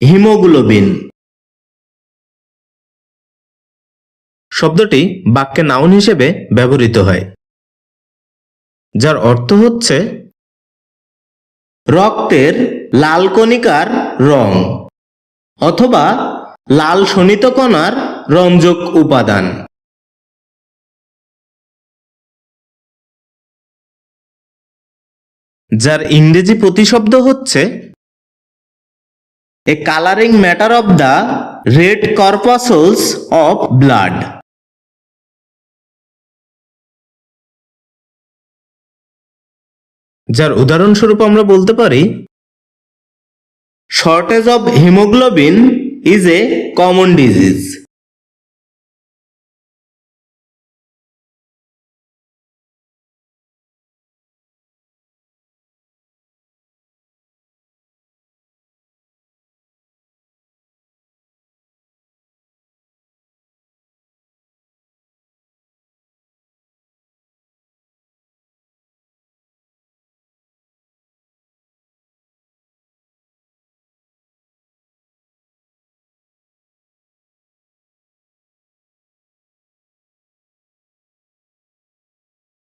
Haemoglobin. শব্দটি বাক্যে noun হিসেবে ব্যবহৃত হয়, যার অর্থ হচ্ছে রক্তের লাল কণিকার রং অথবা লাল শোণিত কণার রঞ্জক উপাদান। যার ইংরেজি প্রতিশব্দ হচ্ছে a colouring matter of the red corpuscles of blood যার উদাহরণস্বরূপ আমরা বলতে পারি shortage of haemoglobin is a common disease